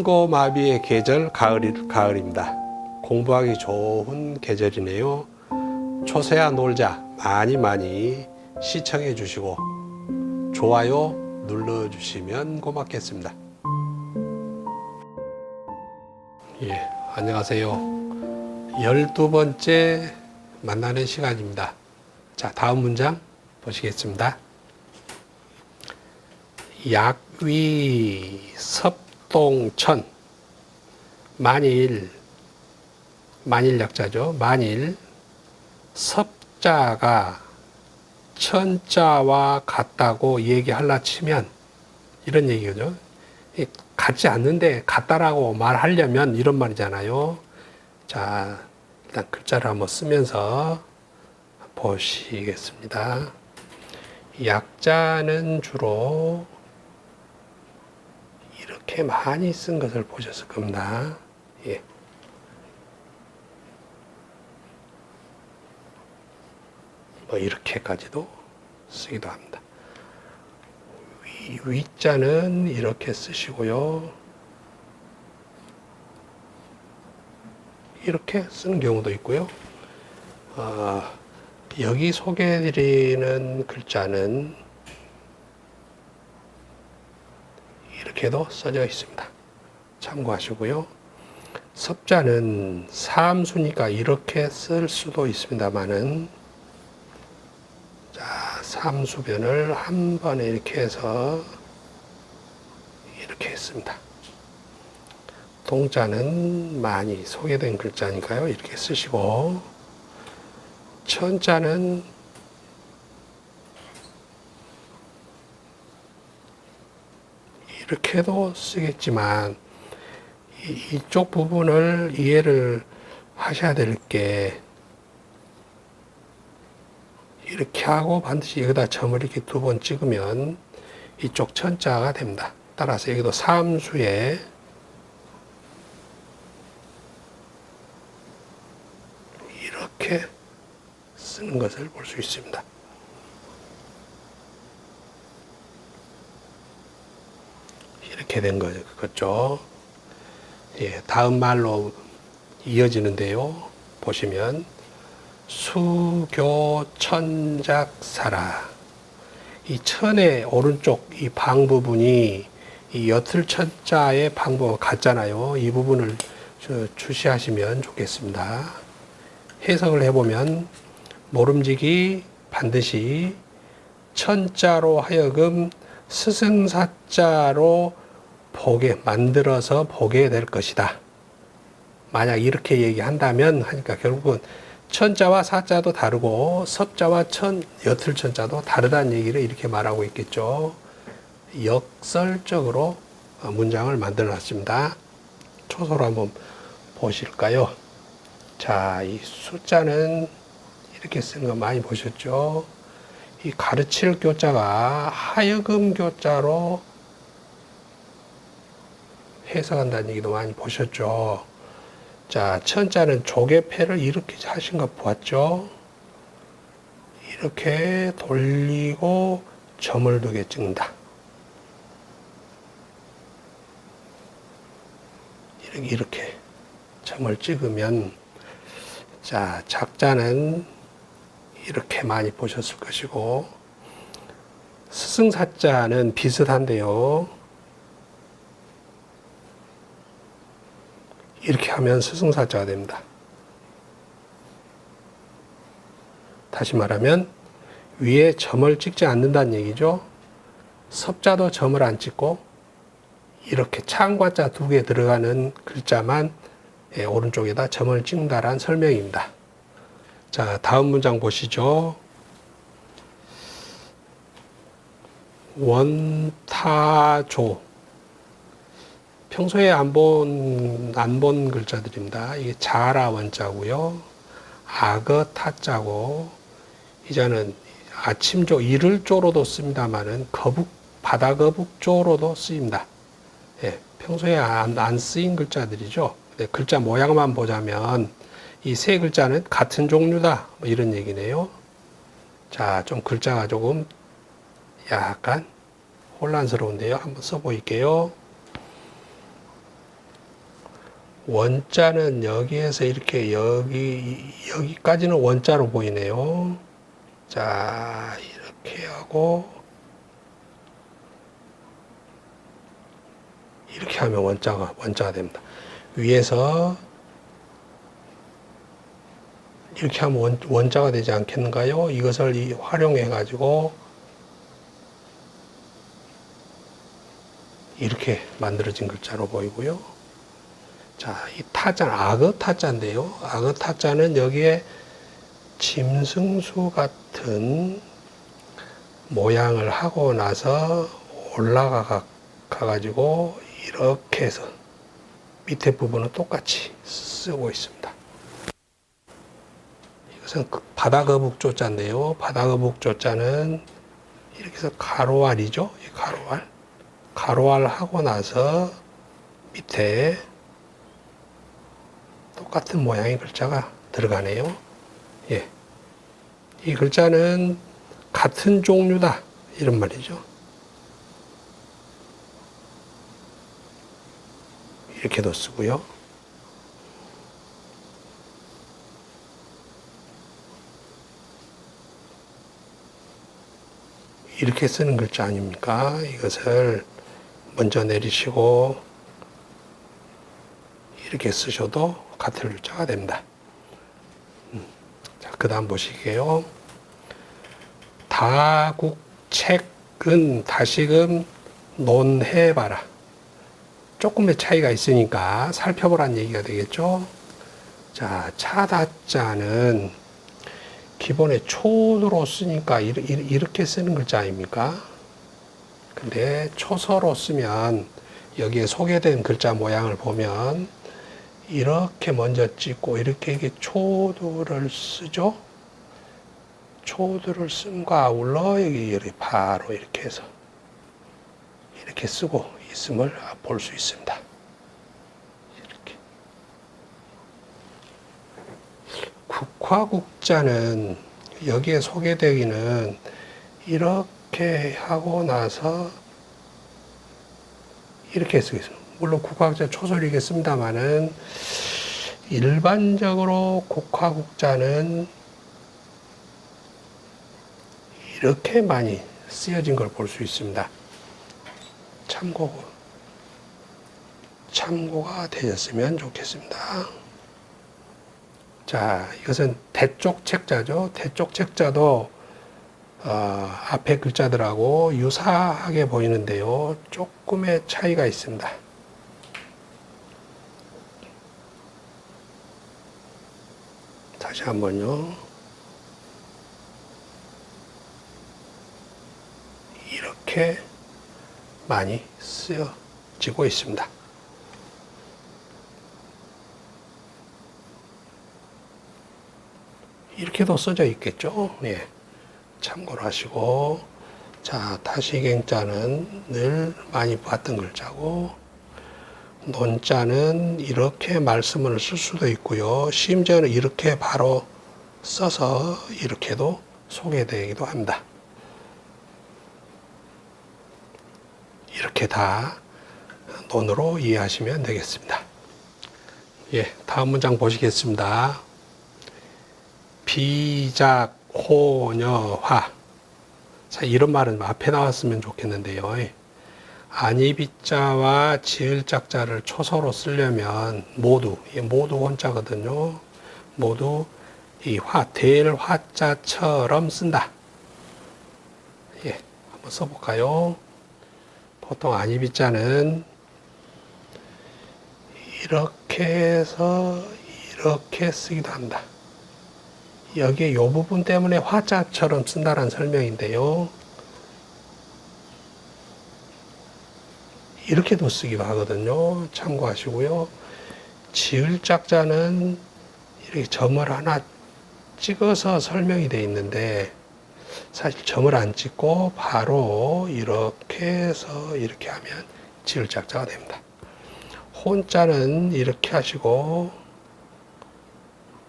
천고마비의 계절 가을, 가을입니다. 공부하기 좋은 계절이네요. 초세야 놀자 많이 많이 시청해 주시고 좋아요 눌러 주시면 고맙겠습니다. 예, 안녕하세요. 열두 번째 만나는 시간입니다. 자, 다음 문장 보시겠습니다. 약위 섭 동천 만일 만일 약자죠. 만일 섭자가 천자와 같다고 얘기할라 치면 이런 얘기죠. 이 같지 않는데 같다라고 말하려면 이런 말이잖아요. 자, 일단 글자를 한번 쓰면서 보시겠습니다. 약자는 주로 이렇게 많이 쓴 것을 보셨을 겁니다. 예. 뭐 이렇게까지도 쓰기도 합니다. 위, 위자는 이렇게 쓰시고요. 이렇게 쓰는 경우도 있고요. 아, 여기 소개해드리는 글자는 이렇게도 써져 있습니다. 참고하시고요. 섭자는 삼수니까 이렇게 쓸 수도 있습니다만은 자, 삼수변을 한 번에 이렇게 해서 이렇게 했습니다. 동자는 많이 소개된 글자니까요. 이렇게 쓰시고 천자는 이렇게도 쓰겠지만 이, 이쪽 부분을 이해를 하셔야 될 게 이렇게 하고 반드시 여기다 점을 이렇게 두 번 찍으면 이쪽 천자가 됩니다. 따라서 여기도 삼수에 이렇게 쓰는 것을 볼 수 있습니다. 이렇게 된 거죠. 그렇죠? 예, 다음 말로 이어지는데요. 보시면 수교천작사라 이 천의 오른쪽 이 방 부분이 이 옅을 천자의 방 부분 같잖아요. 이 부분을 주시하시면 좋겠습니다. 해석을 해보면 모름지기 반드시 천자로 하여금 스승사자로 보게 만들어서 보게 될 것이다. 만약 이렇게 얘기한다면 하니까 결국은 천자와 사자도 다르고 섭자와 천 옅을 천자도 다르다는 얘기를 이렇게 말하고 있겠죠. 역설적으로 문장을 만들어 놨습니다. 초소로 한번 보실까요? 자, 이 숫자는 이렇게 쓰는 거 많이 보셨죠? 이 가르칠 교자가 하여금 교자로 해석한다는 얘기도 많이 보셨죠? 자, 천자는 조개패를 이렇게 하신 거 보았죠? 이렇게 돌리고 점을 두게 찍는다. 이렇게, 이렇게 점을 찍으면 자, 작자는 이렇게 많이 보셨을 것이고 스승사자는 비슷한데요. 이렇게 하면 스승사자가 됩니다. 다시 말하면 위에 점을 찍지 않는다는 얘기죠. 섭자도 점을 안 찍고 이렇게 창과자 두 개 들어가는 글자만 예, 오른쪽에다 점을 찍는다라는 설명입니다. 자, 다음 문장 보시죠. 원타조. 평소에 안 본, 안 본 글자들입니다. 이게 자라 원자고요. 악어 타자고, 이자는 아침조, 이를조로도 씁니다만은 거북, 바다 거북조로도 쓰입니다. 예, 평소에 안, 안 쓰인 글자들이죠. 네, 글자 모양만 보자면 이 세 글자는 같은 종류다. 뭐 이런 얘기네요. 자, 좀 글자가 조금 약간 혼란스러운데요. 한번 써보일게요. 원자는 여기에서 이렇게 여기 여기까지는 원자로 보이네요. 자 이렇게 하고 이렇게 하면 원자가 원자가 됩니다. 위에서 이렇게 하면 원, 원자가 되지 않겠는가요? 이것을 이- 활용해 가지고 이렇게 만들어진 글자로 보이고요. 자, 이 타자, 악어 타자인데요. 악어 타자는 여기에 짐승수 같은 모양을 하고 나서 올라가 가지고 이렇게 해서 밑에 부분은 똑같이 쓰고 있습니다. 이것은 그 바다거북 조자인데요. 바다거북 조자는 이렇게 해서 가로알이죠. 이 가로알. 가로알 하고 나서 밑에 똑같은 모양의 글자가 들어가네요. 예. 이 글자는 같은 종류다. 이런 말이죠. 이렇게도 쓰고요. 이렇게 쓰는 글자 아닙니까? 이것을 먼저 내리시고 이렇게 쓰셔도 글자가 됩니다. 음, 자, 그 다음 보시게요. 다국책은 다시금 논해봐라. 조금의 차이가 있으니까 살펴보란 얘기가 되겠죠. 자, 차다자는 기본에 초로 쓰니까 이렇게 쓰는 글자 아닙니까? 근데 초서로 쓰면 여기에 소개된 글자 모양을 보면 이렇게 먼저 찍고 이렇게 이게 초도를 쓰죠. 초도를 쓴과 아울러 여기 바로 이렇게 해서 이렇게 쓰고 있음을 볼 수 있습니다. 이렇게. 국화국자는 여기에 소개되기는 이렇게 하고 나서 이렇게 쓰겠습니다. 물론 국화국자 초설이겠습니다만은 일반적으로 국화국자는 이렇게 많이 쓰여진 걸 볼 수 있습니다. 참고 참고가 되셨으면 좋겠습니다. 자, 이것은 대쪽 책자죠. 대쪽 책자도 어, 앞에 글자들하고 유사하게 보이는데요. 조금의 차이가 있습니다. 다시 한번요. 이렇게 많이 쓰여지고 있습니다. 이렇게도 써져 있겠죠. 예. 참고로 하시고, 자, 다시 갱자는 늘 많이 봤던 글자고, 논자는 이렇게 말씀을 쓸 수도 있고요. 심지어는 이렇게 바로 써서 이렇게도 소개되기도 합니다. 이렇게 다 논으로 이해하시면 되겠습니다. 예, 다음 문장 보시겠습니다. 비작 호녀화. 자, 이런 말은 앞에 나왔으면 좋겠는데요. 아니비자와 지을짝자를 초서로 쓰려면 모두, 이 모두 혼자거든요. 모두 이 화, 될 화자처럼 쓴다. 예, 한번 써볼까요? 보통 아니비자는 이렇게 해서 이렇게 쓰기도 합니다. 여기에 이 부분 때문에 화자처럼 쓴다는 설명인데요. 이렇게도 쓰기도 하거든요. 참고하시고요. 지을 짝자는 이렇게 점을 하나 찍어서 설명이 되어 있는데 사실 점을 안 찍고 바로 이렇게 해서 이렇게 하면 지을 짝자가 됩니다. 혼자는 이렇게 하시고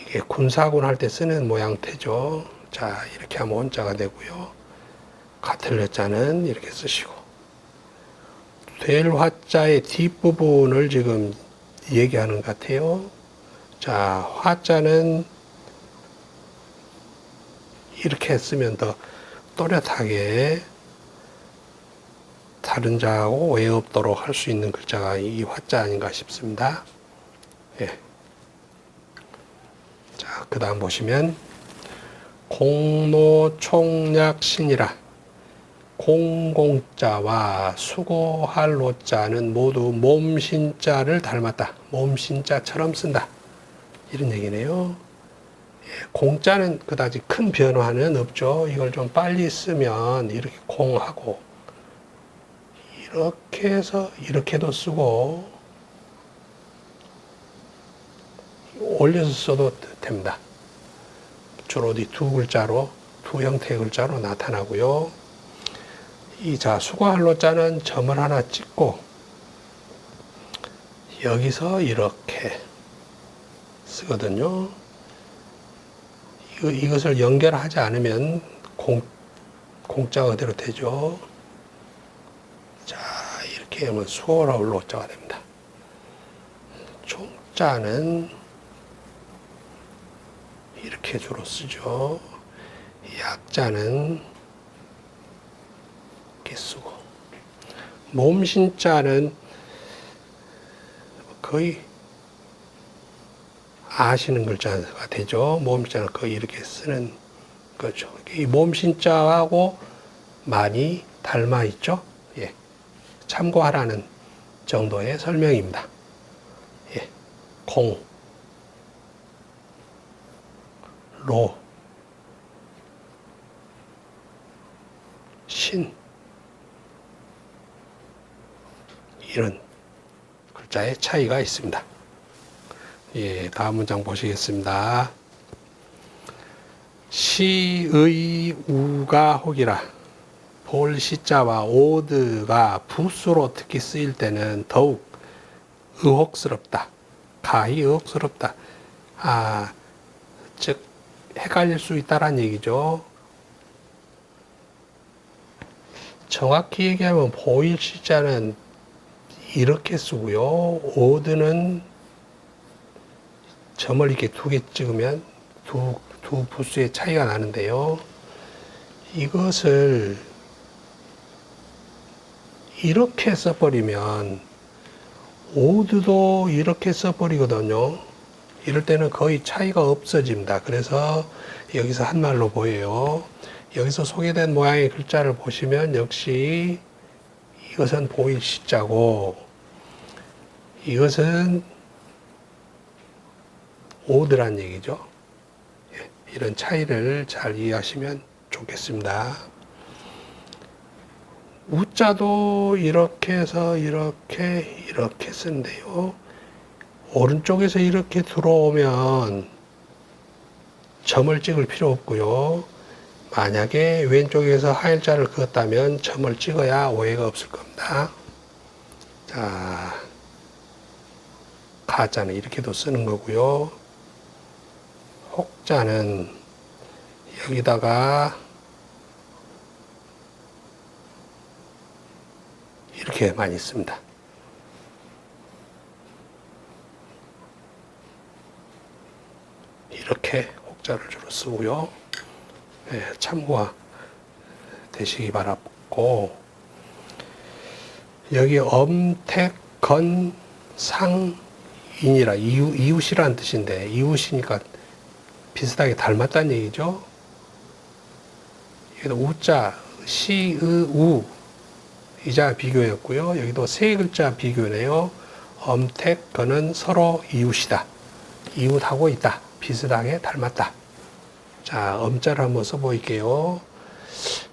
이게 군사군 할 때 쓰는 모양태죠. 자, 이렇게 하면 혼자가 되고요. 같을 여자는 이렇게 쓰시고 될 화자의 뒷부분을 지금 얘기하는 것 같아요. 자, 화자는 이렇게 쓰면 더 또렷하게 다른 자하고 오해 없도록 할 수 있는 글자가 이 화자 아닌가 싶습니다. 예. 자, 그 다음 보시면 공노총략신이라 공공자와 수고할 노자는 모두 몸신자를 닮았다. 몸신자처럼 쓴다. 이런 얘기네요. 예, 공자는 그다지 큰 변화는 없죠. 이걸 좀 빨리 쓰면 이렇게 공하고 이렇게 해서 이렇게도 쓰고 올려서 써도 됩니다. 주로 이 두 글자로 두 형태의 글자로 나타나고요. 이 자 수고할로 자는 점을 하나 찍고 여기서 이렇게 쓰거든요. 이것을 연결하지 않으면 공, 공자 그대로 되죠. 자, 이렇게 하면 수고할로 자가 됩니다. 총자는 이렇게 주로 쓰죠. 약자는 이렇게 쓰고 몸신자는 거의 아시는 글자가 되죠. 몸신자는 거의 이렇게 쓰는 거죠. 이 몸신자하고 많이 닮아 있죠. 예. 참고하라는 정도의 설명입니다. 예. 공, 로, 신 이런 글자의 차이가 있습니다. 예, 다음 문장 보시겠습니다. 시의 우가 혹이라 볼 시자와 오드가 붓수로 특히 쓰일 때는 더욱 의혹스럽다. 가히 의혹스럽다. 아, 즉 헷갈릴 수 있다란 얘기죠. 정확히 얘기하면 보일 시자는 이렇게 쓰고요. 오드는 점을 이렇게 두 개 찍으면 두, 두 부수의 차이가 나는데요. 이것을 이렇게 써버리면 오드도 이렇게 써버리거든요. 이럴 때는 거의 차이가 없어집니다. 그래서 여기서 한 말로 보여요. 여기서 소개된 모양의 글자를 보시면 역시 이것은 보일 시자고 이것은 오드란 얘기죠. 예, 이런 차이를 잘 이해하시면 좋겠습니다. 우자도 이렇게 해서 이렇게 이렇게 쓴대요. 오른쪽에서 이렇게 들어오면 점을 찍을 필요 없고요. 만약에 왼쪽에서 하일자를 그었다면 점을 찍어야 오해가 없을 겁니다. 자, 가자는 이렇게도 쓰는 거고요. 혹자는 여기다가 이렇게 많이 씁니다. 이렇게 혹자를 주로 쓰고요. 예, 참고가 되시기 바랍고 여기 엄택 건상 인이라 이웃, 이웃이라는 뜻인데 이웃이니까 비슷하게 닮았다는 얘기죠. 여기도 우자 시의 우 이자 비교였고요. 여기도 세 글자 비교네요. 엄택 건은 서로 이웃이다. 이웃하고 있다. 비슷하게 닮았다. 자, 엄자를 한번 써볼게요.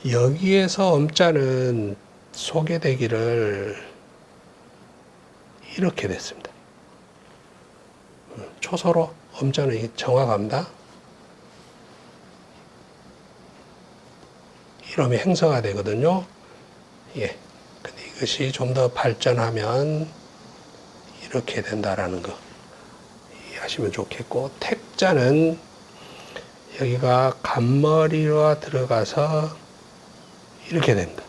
여기에서 엄자는 소개되기를 이렇게 됐습니다. 초서로 엄자는 정확합니다. 이러면 행서가 되거든요. 예. 근데 이것이 좀 더 발전하면 이렇게 된다라는 거 이해하시면 좋겠고, 택자는 여기가 간머리가 들어가서 이렇게 됩니다.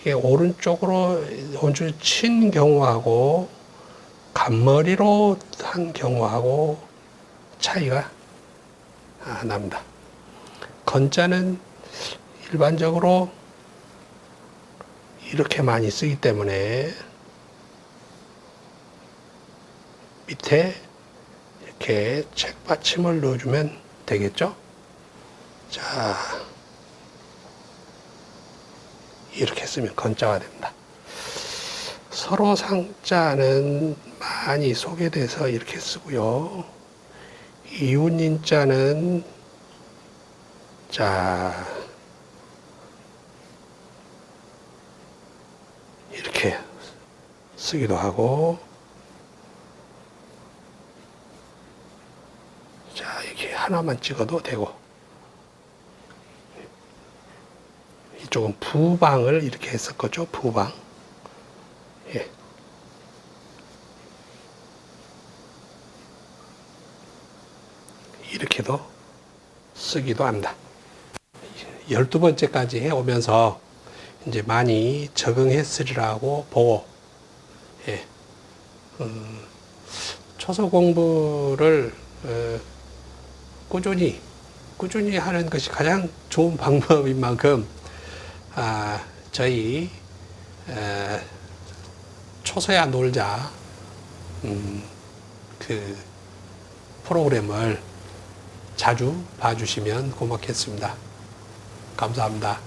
이게 오른쪽으로 오른쪽 친 경우하고 간머리로 한 경우하고 차이가 아, 납니다. 건자는 일반적으로 이렇게 많이 쓰기 때문에 밑에 이렇게 책 받침을 넣어주면 되겠죠? 자, 이렇게 쓰면 건자가 됩니다. 서로 상자는 많이 소개돼서 이렇게 쓰고요. 이웃인 자는 자 이렇게 쓰기도 하고 자 이렇게 하나만 찍어도 되고 이쪽은 부방을 이렇게 했었거죠 부방 예. 이렇게도 쓰기도 합니다. 열두 번째까지 해오면서 이제 많이 적응했으리라고 보고, 예. 음, 초소 공부를 어, 꾸준히 꾸준히 하는 것이 가장 좋은 방법인 만큼 아, 저희 에, 초소야 놀자 음, 그 프로그램을 자주 봐주시면 고맙겠습니다. 감사합니다.